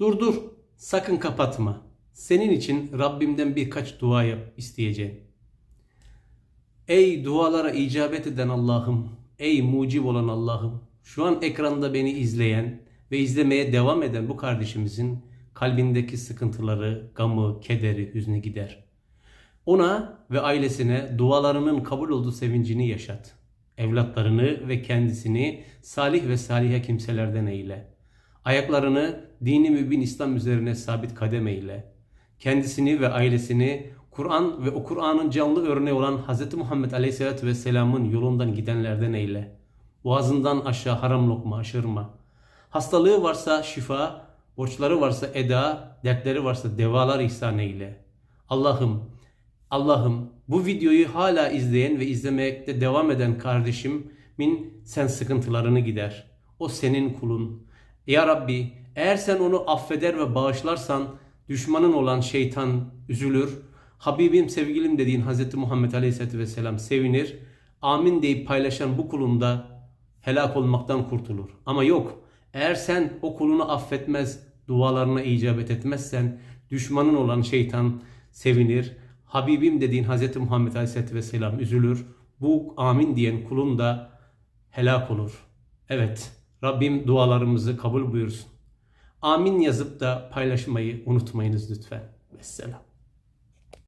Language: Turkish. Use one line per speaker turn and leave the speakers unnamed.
Dur dur, sakın kapatma. Senin için Rabbimden birkaç dua yap isteyeceğim. Ey dualara icabet eden Allah'ım, ey mucib olan Allah'ım, şu an ekranda beni izleyen ve izlemeye devam eden bu kardeşimizin kalbindeki sıkıntıları, gamı, kederi, hüznü gider. Ona ve ailesine dualarının kabul olduğu sevincini yaşat. Evlatlarını ve kendisini salih ve salihe kimselerden eyle. Ayaklarını dini mübin İslam üzerine sabit kadem eyle. Kendisini ve ailesini Kur'an ve o Kur'an'ın canlı örneği olan Hz. Muhammed Aleyhisselatü Vesselam'ın yolundan gidenlerden eyle. Boğazından aşağı haram lokma aşırma. Hastalığı varsa şifa, borçları varsa eda, dertleri varsa devalar ihsan eyle. Allah'ım, Allah'ım bu videoyu hala izleyen ve izlemekte devam eden kardeşimin sen sıkıntılarını gider. O senin kulun. Ya Rabbi eğer sen onu affeder ve bağışlarsan düşmanın olan şeytan üzülür. Habibim sevgilim dediğin Hz. Muhammed Aleyhisselatü Vesselam sevinir. Amin deyip paylaşan bu kulun da helak olmaktan kurtulur. Ama yok eğer sen o kulunu affetmez, dualarına icabet etmezsen düşmanın olan şeytan sevinir. Habibim dediğin Hz. Muhammed Aleyhisselatü Vesselam üzülür. Bu amin diyen kulun da helak olur. Evet Rabbim dualarımızı kabul buyursun. Amin yazıp da paylaşmayı unutmayınız lütfen. Vesselam.